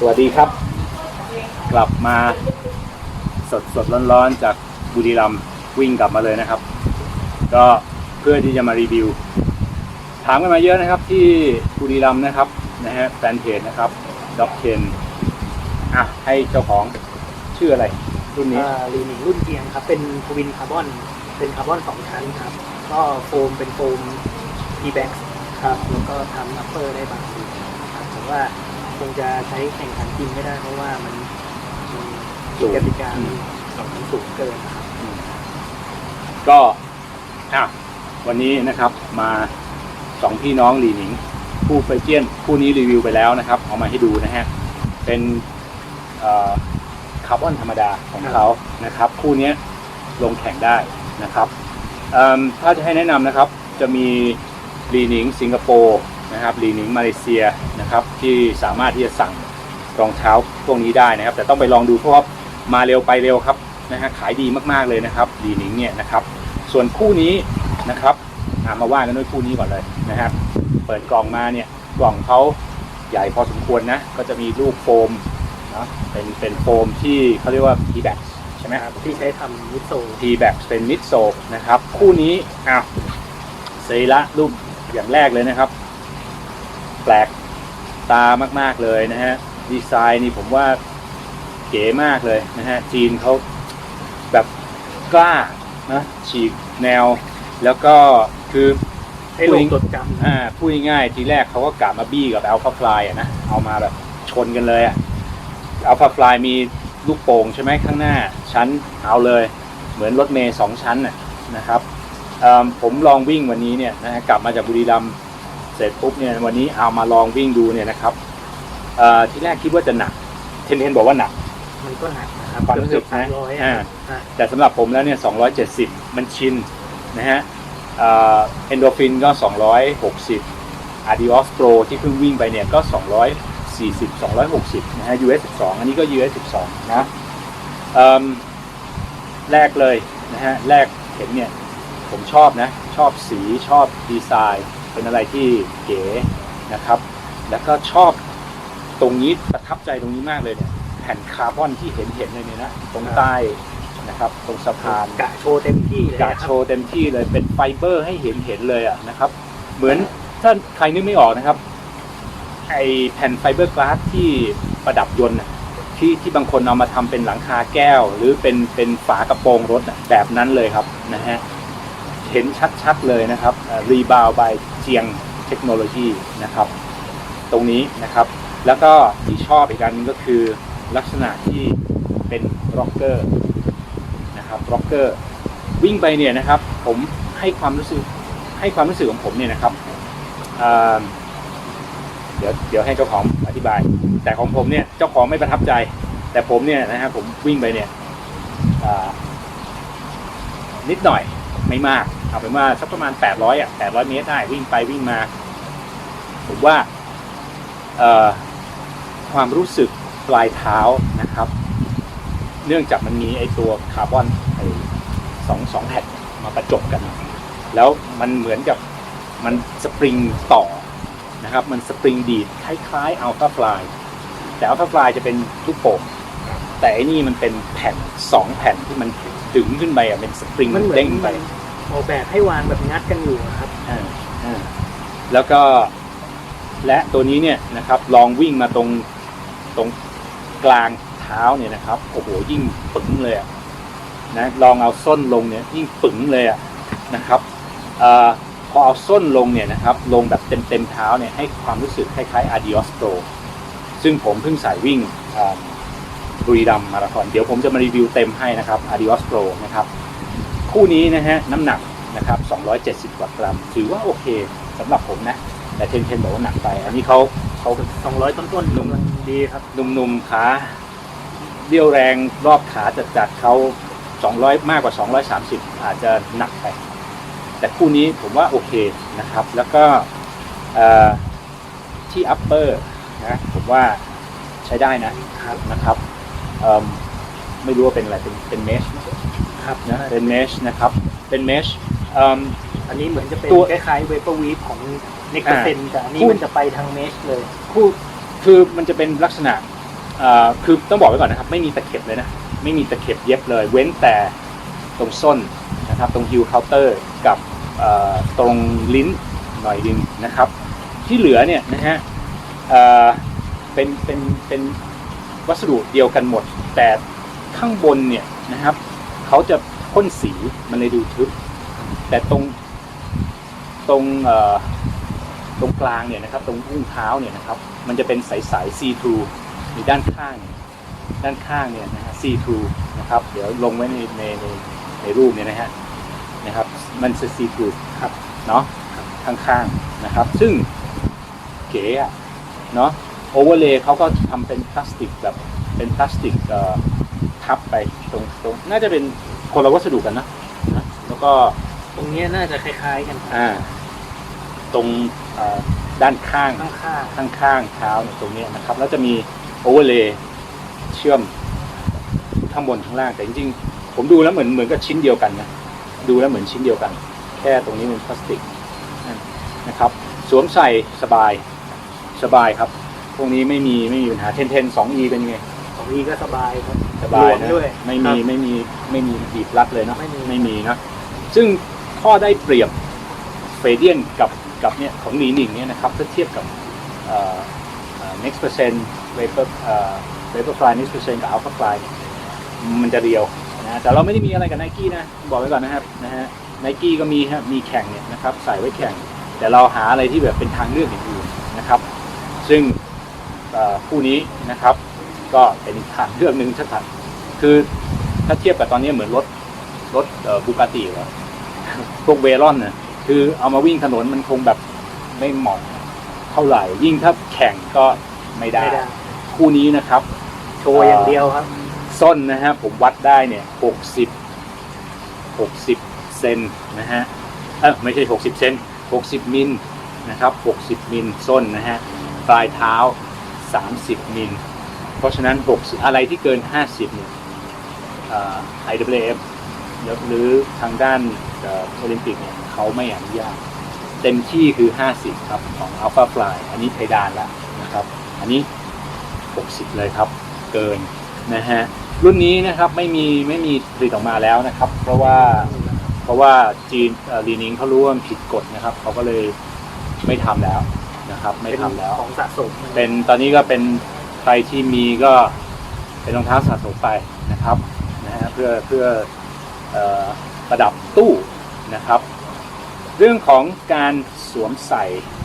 สวัสดีครับ กลับมาสดสดๆร้อนๆจากบุรีรัมย์วิ่งกลับมาเลยนะครับ ก็เพื่อที่จะมารีวิว ถามกันมาเยอะนะครับที่บุรีรัมย์นะครับนะฮะแฟนเพจนะครับด็อกเคนอะให้เจ้าของชื่ออะไร รุ่นนี้รีมิงรุ่นเกียงครับ เป็นทวินคาร์บอนเป็นคาร์บอนสองชั้นครับ ก็โฟมเป็นโฟม e b a x ครับแล้วก็ทำอัปเปอร์ได้บางส่วนครับแต่ว่า คงจะใช้แข่งขันจริงไม่ได้เพราะว่ามันมันกติกามันสูงเกินนะครับก็อะวันนี้นะครับมาสองพี่น้องหลีหนิงคู่เฟเจียนคู่นี้รีวิวไปแล้วนะครับเอามาให้ดูนะฮะเป็นคาร์บอนธรรมดาของเขานะครับ คู่นี้ลงแข่งได้นะครับถ้าจะให้แนะนำนะครับ จะมีลีหนิงสิงคโปร์ นะครับหลีหนิงมาเลเซียนะครับที่สามารถที่จะสั่งรองเท้าพวกนี้ได้นะครับ แต่ต้องไปลองดูเพราะว่ามาเร็วไปเร็วครับนะฮะขายดีมากๆเลยนะครับหลีหนิงเนี่ยนะครับ ส่วนคู่นี้นะครับอะมาว่ากันด้วยคู่นี้ก่อนเลยนะครับ เปิดกล่องมาเนี่ยกล่องเขาใหญ่พอสมควรนะก็จะมีลูกโฟมเนาะเป็นเป็นโฟมที่เขาเรียกว่า t b a g ใช่ไหมครับที่ใช้ทำมิโซ t b a g เป็นมิดโซนะครับ คู่นี้อ้าวเซระรูปอย่างแรกเลยนะครับแปลกตามาก ๆเลยนะฮะดีไซน์นี่ผมว่าเก๋มากเลยนะฮะจีนเขาแบบกล้านะฉีกแนว แล้วก็คือให้ลงจดจำอ่าพูดง่ายๆทีแรกเขาก็กะมาบี้กับ a อ p ฟ a Fly อะนะเอามาแบบชนกันเลยอะ a อ p ฟ a Fly มีลูกโป่งใช่ไหมข้างหน้า ชั้นเอาเลย เหมือนรถเมย์สองชั้นน่ะนะครับเอิ่มผมลองวิ่งวันนี้เนี่ยนะฮะกลับมาจากบุรีรัมย์ เสร็จปุ๊บเนี่ยวันนี้เอามาลองวิ่งดูเนี่ยนะครับเอ่อที่แรกคิดว่าจะหนัก เทนเทนบอกว่าหนัก มันก็หนักนะครับความรู้สึกสานะมร้อยอ่าอะแต่สำหรับผมแล้วเนี่ย270มันชินนะฮะเอ็นโดฟินก็260 Adios Pro ที่เพิ่งวิ่งไปเนี่ยก็240 260นะฮะ US 12อันนี้ก็ US 12นะเอิ่มแรกเลยนะฮะแรกเห็นเนี่ยผมชอบนะ ชอบสีชอบดีไซน์ เป็นอะไรที่เก๋นะครับ แล้วก็ชอบตรงนี้ประทับใจตรงนี้มากเลยเนี่ยแผ่นคาร์บอนที่เห็นเห็นๆเลยเนี่ยนะตรงใต้นะครับ ตรงสะพานกะโชว์เต็มที่เลยกานะคโชรับว์เต็มที่เลยเป็นไฟเบอร์ให้เห็นเห็นเลยอะนะครับ เหมือนถ้าใครนึกไม่ออกนะครับไอแผ่นไฟเบอร์กลาสที่ประดับยนต์น่ะที่ที่บางคนเอามาทำเป็นหลังคาแก้ว หรือเป็นเป็นฝากระโปรงรถน่ะแบบนั้นเลยครับนะฮะ เห็นชัดๆเลยนะครับรีบาวบายเจียงเทคโนโลยีนะครับ ตรงนี้นะครับ แล้วก็ที่ชอบอีกอันหนึงก็คือลักษณะที่เป็นร็อกเกอร์นะครับร็อกเกอร์วิ่งไปเนี่ยนะครับผมให้ความรู้สึกให้ความรู้สึกของผมเนี่ยนะครับเดี๋ยวเดี๋ยวให้เจ้าของอธิบาย แต่ของผมเนี่ยเจ้าของไม่ประทับใจ แต่ผมเนี่ยนะครับผมวิ่งไปเนี่ยนิดหน่อย ไม่มาก เอาเป็นว่าสักประมาณ 800 อะ 800 เมตรได้วิ่งไปวิ่งมา ผมว่าเอ่อความรู้สึกปลายเท้านะครับ เนื่องจากมันมีไอตัวคาร์บอนไอสองสองแผ่นมาประจบกัน แล้วมันเหมือนกับมันสปริงต่อนะครับ มันสปริงดีดคล้ายๆอัลฟาฟลายแต่อัลฟาฟลายจะเป็นลูกโป่งแต่อันนี้มันเป็นแผ่นสองแผ่นที่มันดึงขึ้นไปอะเป็นสปริงมันเหมือนเด้งไป ออกแบบให้วางแบบงัดกันอยู่นะครับ อ่าอ่าแล้วก็และตัวนี้เนี่ยนะครับลองวิ่งมาตรงตรงกลางเท้าเนี่ยนะครับโอ้โหยิ่งปึงเลยอะนะลองเอาส้นลงเนี่ยยิ่งปึงเลยอะนะครับเออพอเอาส้นลงเนี่ยนะครับลงแบบเต็มเต็มๆเท้าเนี่ยให้ความรู้สึกคล้ายๆ Adios Pro ซึ่งผมเพิ่งใส่วิ่งอ่าบุรีรัมย์มาราธอนเดี๋ยวผมจะมารีวิวเต็มให้นะครับ Adios Pro นะครับ คู่นี้นะฮะน้ำหนักนะครับ270 กว่ากรัม ถือว่าโอเคสำหรับผมนะ แต่เทนเทนบอกว่าหนักไป อันนี้เขาเขา200 ต้นๆกำลังดีครับหนุ่มๆขาเรี่ยวแรงรอบขาจัดๆเขา200 มากกว่า 230 อาจจะหนักไป แต่คู่นี้ผมว่าโอเคนะครับ แล้วก็เอ่อที่ upper นะผมว่าใช้ได้นะครับนะครับเอิ่มไม่รู้ว่าเป็นอะไรเป็นเป็นเมช ครับนะเป็นเมชนะครับเป็นเมชเอ่ออันนี้เหมือนจะเป็นตัวคล้ายๆเวเปอร์วีฟของเน็กเซนแต่อันนี้พูดมันจะไปทางเมชเลยคู่คือมันจะเป็นลักษณะเอ่อคือต้องบอกไว้ก่อนนะครับ ไม่มีตะเข็บเลยนะไม่มีตะเข็บเย็บเลย เว้นแต่ตรงส้นนะครับตรงฮิวเคาน์เตอร์กับเอ่อตรงลิ้นหน่อยดึงนะครับ ที่เหลือเนี่ยนะฮะเอ่อเป็นเป็นเป็นวัสดุเดียวกันหมด แต่ข้างบนเนี่ยนะครับ เขาจะพ่นสีมันเลยดูทึบ แต่ตรงตรงตรงกลางเนี่ยนะครับ ตรงอุ้งเท้าเนี่ยนะครับ มันจะเป็นสายสายซีทรูมีด้านข้าง ด้านข้างเนี่ยนะฮะซีทรูนะครับ เดี๋ยวลงไว้ในในในในรูปเนี่ยนะฮะนะครับ มันจะซีทรูครับเนาะข้างๆนะครับ ซึ่งเก๋อะเนาะโอเวอร์เลย์เขาก็ทำเป็นพลาสติกแบบเป็นพลาสติกเอ่อ ทับไปตรงตรงน่าจะเป็นคนละวัสดุกันนะนะแล้วก็ตรงเนี้ยน่าจะคล้ายๆกันครับอ่า ตรงเอ่อด้านข้างข้าง ข้างข้างๆเท้าเนี่ยตรงเนี้ยนะครับ แล้วจะมีโอเวอร์เลย์เชื่อมข้างบนข้างล่างแต่จริงๆ ผมดูแล้วเหมือนเหมือนกับชิ้นเดียวกันนะดูแล้วเหมือนชิ้นเดียวกัน แค่ตรงนี้เป็นพลาสติกนะครับ สวมใส่สบายสบายครับพวกนี้ไม่มีไม่มีปัญหาเทนเทนสองอีเป็นไงๆของ นี้ก็สบายครับสบายหลวมนะด้วยไม่ครัมีบไม่มีไม่มีบีบรัดเลยเนาะไม่มี ไม่มีนะซึ่งข้อได้เปรียบเฟเดียนกับกับเนี่ยของหนีหนิงเนี่ยนะครับถ้าเทียบกับเอ่อเอ่อ next percent vapor เอ่อ vapor fly next percent กับ alpha fly มันจะเรียวนะแต่เราไม่ได้มีอะไรกับไนกี้นะ บอกไว้ก่อนนะครับนะฮะไนกี้ก็มีฮะมีแข่งเนี่ยนะครับใส่ไว้แข่ง แต่เราหาอะไรที่แบบเป็นทางเลือกอย่างอื่นนะครับ ซึ่งเอ่อคู่นี้นะครับ ก็เป็นอีกทางเลือกหนึ่งชัดๆคือถ้าเทียบกับตอนนี้เหมือนรถรถบูกาติเหรอพวกเวรอนน่ะคือเอามาวิ่งถนนมันคงแบบไม่เหมาะเท่าไหร่ ยิ่งถ้าแข่งก็ไม่ได้ไม่ได้ คู่นี้นะครับ โชว์อย่างเดียวครับส้นนะฮะผมวัดได้เนี่ยหกสิบหกสิบเซนนะฮะเออไม่ใช่หกสิบเซนหกสิบมิลนะครับหกสิบมิลส้นนะฮะปลายเท้าสามสิบมิล เพราะฉะนั้นหกอะไรที่เกินห้าสิบเนี่ยเอ่อ IWF หรือทางด้านเอ่อโอลิมปิกเนี่ยเขาไม่อนุญาตเต็มที่คือ 50 ครับ ของ Alpha Fly อันนี้เพดานแล้วนะครับ อันนี้ 60 เลยครับ เกินนะฮะรุ่นนี้นะครับไม่มีไม่มีผลิตออกมาแล้วนะครับ เพราะว่าเพราะว่าจีนลีนิงเขารู้ว่ามันผิดกฎนะครับเขาก็เลยไม่ทำแล้วนะครับ ไม่ทำแล้วของสะสมเป็นตอนนี้ก็เป็นใค รที่มีก็เป็นรองเท้าสะสมไปนะครับนะฮะเพื่อเพื่ออประดับตู้นะครับ เรื่องของการสวมใส่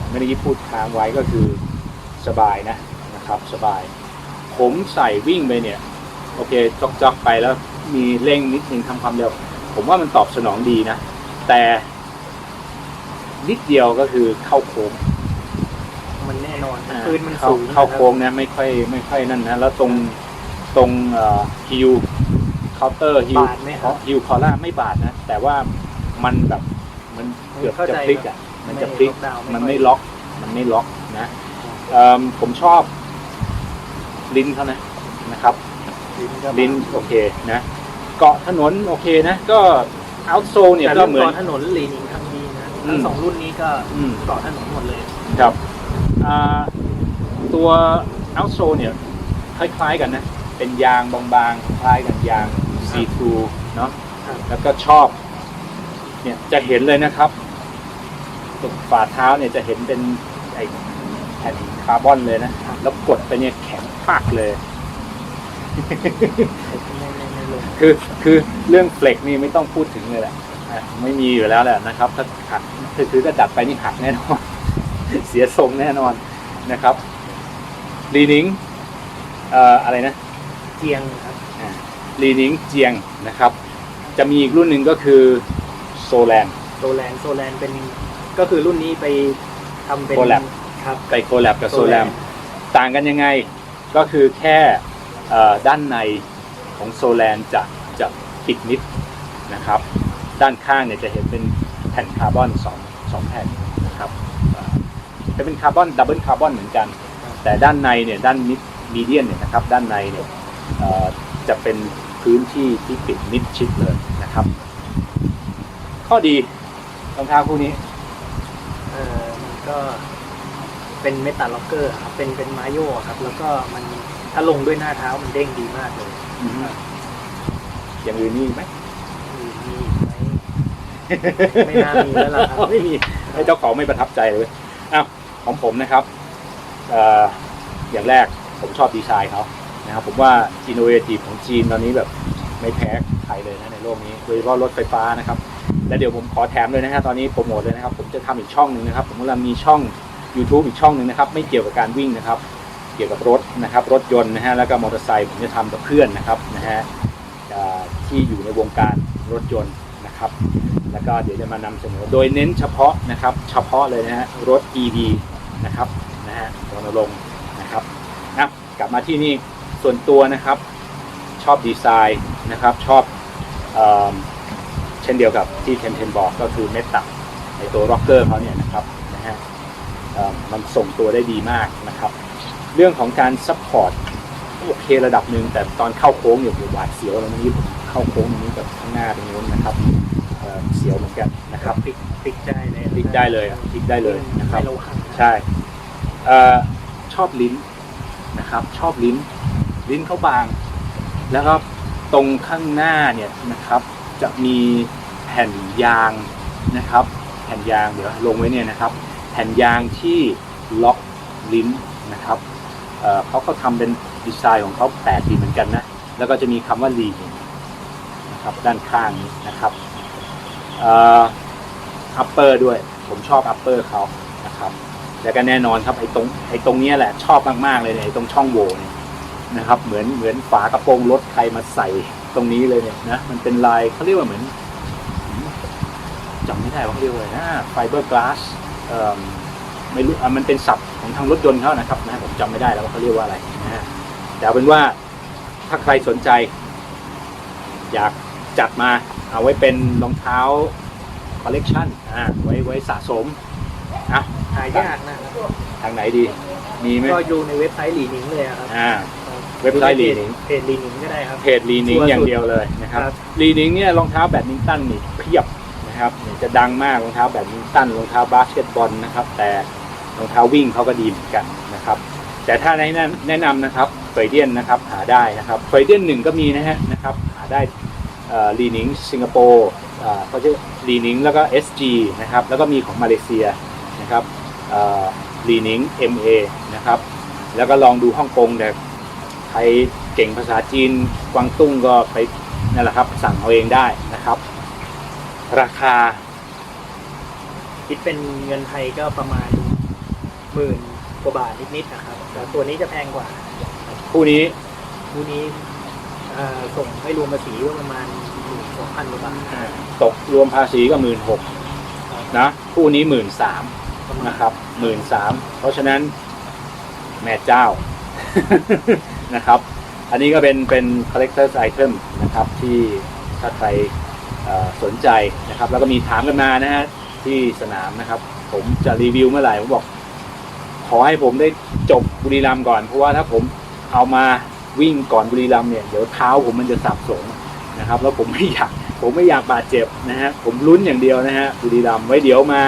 ไม่ได้พูดค้างไว้ก็คือสบายนะนะครับสบาย ผมใส่วิ่งไปเนี่ยโอเคจอกจอกๆไปแล้วมีเร่งนิดนึงทำความเร็ว ผมว่ามันตอบสนองดีนะ แต่นิดเดียวก็คือเข้าโค้ง มันแน่นอนอ่าพื้นมันเข้าสูงเข้าโค้งนะไม่ค่อยไม่ค่อยนั่นนะแล้วตรงตรงฮิวเคาน์เตอร์ฮิวบาดไหมครับฮิวคอล่าไม่บาดนะ แต่ว่ามันแบบมันเกือบเข้าจะใจพลิกอะมันจะพลิกไม่ล็อกดาวน์ไม่มันค่อยไม่ล็อก มันไม่ล็อกนะเอิ่มผมชอบ ลิ้นเขานะนะครับลิ้นก็ลิ้นโอเคนะ เกาะถนนโอเคนะ ก็เอาโซเนี่ยแต่ก็รุ่นเหมือนก่อนถนนลีนิงทำดีนะอืมทั้งสองรุ่นนี้ก็อืมเกาะถนนหมดเลยครับอ่า ตัวเอาโซเนี่ยคล้ายๆกันนะ เป็นยางบางๆ คล้ายกันยางซีทูเนาะครับแล้วก็ชอบ เนี่ยจะเห็นเลยนะครับตรงฝ่าเท้าเนี่ยจะเห็นเป็นไอ้แผ่นคาร์บอนเลยนะ แล้วกดไปเนี่ยแข็งปักเลยไม่ไม่ไม่ลงคือคือเรื่องเฟล็กนี่ไม่ต้องพูดถึงเลยแหละอะไม่มีอยู่แล้วแหละนะครับ ถ้าหักคือคือถ้าดัดไปนี่หักแน่นอน เสียทรงแน่นอนนะครับลีนิงเอ่ออะไรนะเจียงครับลีนิงเจียงนะครับ จะมีอีกรุ่นหนึ่งก็คือโซแลนโซแลนโซแลนเป็นก็คือรุ่นนี้ไปทำเป็น Collab ครับไปโคแลบกับโซแลม Solam ต่างกันยังไงก็คือแค่เอ่อด้านในของโซแลนจะจะปิดมิดนะครับ ด้านข้างเนี่ยจะเห็นเป็นแผ่นคาร์บอนสองสองแผ่นนะครับเอ่อ จะเป็นคาร์บอนดับเบิลคาร์บอนเหมือนกัน แต่ด้านในเนี่ยด้านมิดมีเดียนเนี่ยนะครับด้านในเนี่ยเอ่อจะเป็นพื้นที่ที่ปิดมิดชิดเลยนะครับ ข้อดีรองเท้าคู่นี้เออมันก็เป็นเมตาล็อกเกอร์ครับเป็นเป็นไมโยครับ แล้วก็มันถ้าลงด้วยหน้าเท้ามันเด้งดีมากเลยอืมอย่างอื่นมีอีกไหมมีมีไหมไม่น่ามีแล้วล่ะครับไม่มีไอ้เจ้าของไม่ประทับใจเลยอ้าว ของผมนะครับออย่างแรกผมชอบดีไซน์เขานะครับผมว่าอินโนเวทีฟของจีนตอนนี้แบบไม่แพ้ใครเลยนะในโลกนี้โดยเฉพาะรถไฟฟ้านะครับ และเดี๋ยวผมขอแถมเลยนะฮะตอนนี้โปรโมทเลยนะครับ ผมจะทำอีกช่องหนึ่งนะครับ ผมกำลังมีช่อง YouTube อีกช่องหนึ่งนะครับ ไม่เกี่ยวกับการวิ่งนะครับ เกี่ยวกับรถนะครับ รถยนต์นะฮะแล้วก็มอเตอร์ไซค์ผมจะทำกับเพื่อนนะครับนะฮะที่อยู่ในวงการรถยนต์นะครับ แล้วก็เดี๋ยวจะมานำเสนอโดยเน้นเฉพาะนะครับ เฉพาะเลยนะฮะรถ EV นะครับนะฮะรณรงค์นะครับนะกลับมาที่นี่ส่วนตัวนะครับ ชอบดีไซน์นะครับชอบเอมเช่นเดียวกับที่เทนเทนบอกก็คือเมตตาในตัวร็อกเกอร์เขาเนี่ยนะครับนะฮะเอ่อมันส่งตัวได้ดีมากนะครับ เรื่องของการซัพพอร์ตโอเคระดับหนึ่งแต่ตอนเข้าโค้งอยู่หวาดเสียวแล้วเมื่อกี้ผมเข้าโค้งตรงนี้กับข้างหน้าตรงนู้นนะครับเอ่อเสียวเหมือนกันนะครับพลิกพลิกได้เลยพลิกได้เลยอะพลิกได้เลยนะครับไม่ระวัง ใช่เออชอบลิ้นนะครับ ชอบลิ้น ลิ้นเขาบาง แล้วก็ตรงข้างหน้าเนี่ยนะครับ จะมีแผ่นยางนะครับ แผ่นยางเดี๋ยวลงไว้เนี่ยนะครับ แผ่นยางที่ล็อกลิ้นนะครับเเขาก็ทำเป็นดีไซน์ของเขาแปลกดีเหมือนกันนะแล้วก็จะมีคำว่าลีนะครับด้านข้างนี้นะครับอัปเปอร์ด้วย ผมชอบอัปเปอร์เขานะครับ แล้วก็แน่นอนครับไอ้ตรงไอ้ตรงนี้แหละชอบมากๆเลยเนี่ยตรงช่องโหว่เนี่ยนะครับ เหมือนเหมือนฝากระโปรงรถใครมาใส่ตรงนี้เลยเนี่ยนะมันเป็นลายเขาเรียกว่าเหมือนจำไม่ได้ว่าเขาเรียกว่าอะไรนะไฟเบอร์กลาสไม่รู้อะมันเป็นศัพท์ของทางรถยนต์เขานะครับนะผมจำไม่ได้แล้วว่าเขาเรียกว่าอะไรนะฮะแต่เป็นว่าถ้าใครสนใจ อยากจัดมาเอาไว้เป็นรองเท้าคอลเลกชันอ่าไว้ไว้สะสม อะหายากนะครับทางไหนดี มีไหมก็ดูในเว็บไซต์หลีนิงเลยอะครับอ่า เว็บไซต์หลีนิง เพจหลีนิงก็ได้ครับ เพจลีนิงอย่างเดียวเลยนะครับครับ ลีนิงเนี่ยรองเท้าแบดมินตันนี่เพียบนะครับเนี่ยจะดังมากรองเท้าแบดมินตันรองเท้าบาสเกตบอลนะครับ แต่รองเท้าวิ่งเขาก็ดีเหมือนกันนะครับ แต่ถ้าแนะนำแนะนำนะครับเฟรเดียนนะครับหาได้นะครับเฟรเดียนหนึ่งก็มีนะฮะนะครับหาได้ลีนิงสิงคโปร์เขาจะลีนิงแล้วก็ SG นะครับแล้วก็มีของมาเลเซีย นะครับลีนิง MA นะครับ แล้วก็ลองดูฮ่องกงแต่ใครเก่งภาษาจีนกวางตุ้งก็ไปนั่นแหละครับสั่งเอาเองได้นะครับ ราคา คิดเป็นเงินไทยก็ประมาณหมื่นกว่าบาทนิดๆนะครับแต่ตัวนี้จะแพงกว่าคู่นี้คู่นี้เอ่อส่งไม่รวมภาษีก็ประมาณหมื่นสองพันกว่าบาทตกรวมภาษีก็หมื่นหกนะคู่นี้หมื่นสามประมาณ นะครับหมื่นสามเพราะฉะนั้นแม่เจ้านะครับ อันนี้ก็เป็นเป็น collector's item นะครับ ที่ถ้าใครสนใจนะครับ แล้วก็มีถามกันมานะฮะที่สนามนะครับ ผมจะรีวิวเมื่อไหร่ผมบอก ขอให้ผมได้จบบุรีรัมย์ก่อน เพราะว่าถ้าผมเอามาวิ่งก่อนบุรีรัมย์เนี่ยเดี๋ยวเท้าผมมันจะสับสนนะครับ แล้วผมไม่อยากผมไม่อยากบาดเจ็บนะฮะผมลุ้นอย่างเดียวนะฮะบุรีรัมย์ไว้เดี๋ยวมา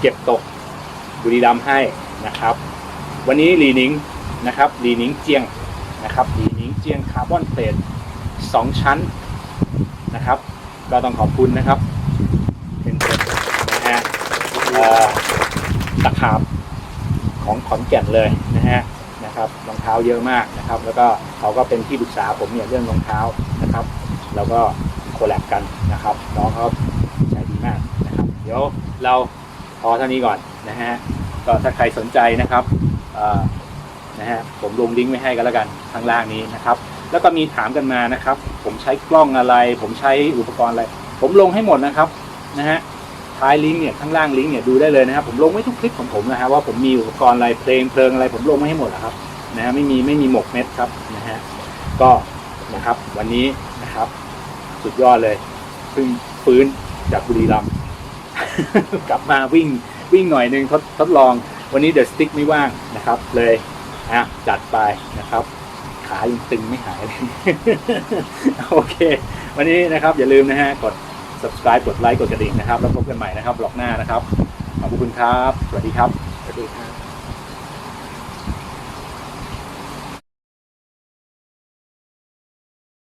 เก็บตกบุรีรัมย์ให้นะครับ วันนี้ลีนิงนะครับลีนิงเจียงนะครับลีนิงเจียงคาร์บอนเพลทสองชั้นนะครับ ก็ต้องขอบคุณนะครับเป็นนะฮะตะขาบของขอนแก่นเลยนะฮะนะครับรองเท้าเยอะมากนะครับ แล้วก็เขาก็เป็นที่ปรึกษาผมเนี่ยเรื่องรองเท้านะครับ แล้วก็โคแลบกันนะครับน้องเขาใช้ดีมากนะครับ เดี๋ยวเรา พอเท่านี้ก่อนนะฮะก็ถ้าใครสนใจนะครับนะฮะผมลงลิงก์ไว้ให้กันแล้วกันข้างล่างนี้นะครับ แล้วก็มีถามกันมานะครับ ผมใช้กล้องอะไร ผมใช้อุปกรณ์อะไร ผมลงให้หมดนะครับนะฮะท้ายลิงก์เนี่ยข้างล่างลิงก์เนี่ยดูได้เลยนะครับ ผมลงไว้ทุกคลิปของผมนะฮะว่าผมมีอุปกรณ์อะไรเพลงเพลิงอะไร ผมลงไว้ให้หมดนะครับนะฮะไม่มีไม่มีหมกเม็ดครับนะฮะก็นะครับวันนี้นะครับ สุดยอดเลยเพิ่งฟื้นจากบุรีรัมย์ กลับมาวิ่งวิ่งหน่อยนึงทดทดลอง วันนี้เดอะสติ๊กไม่ว่างนะครับ เลยอะจัดไปนะครับ ขายังตึงไม่หายเลย โอเค วันนี้นะครับอย่าลืมนะฮะกด subscribe กดไลค์กดกระดิ่งนะครับ แล้วพบกันใหม่นะครับบล็อกหน้านะครับ ขอบคุณครับ สวัสดีครับ สวัสดีครับ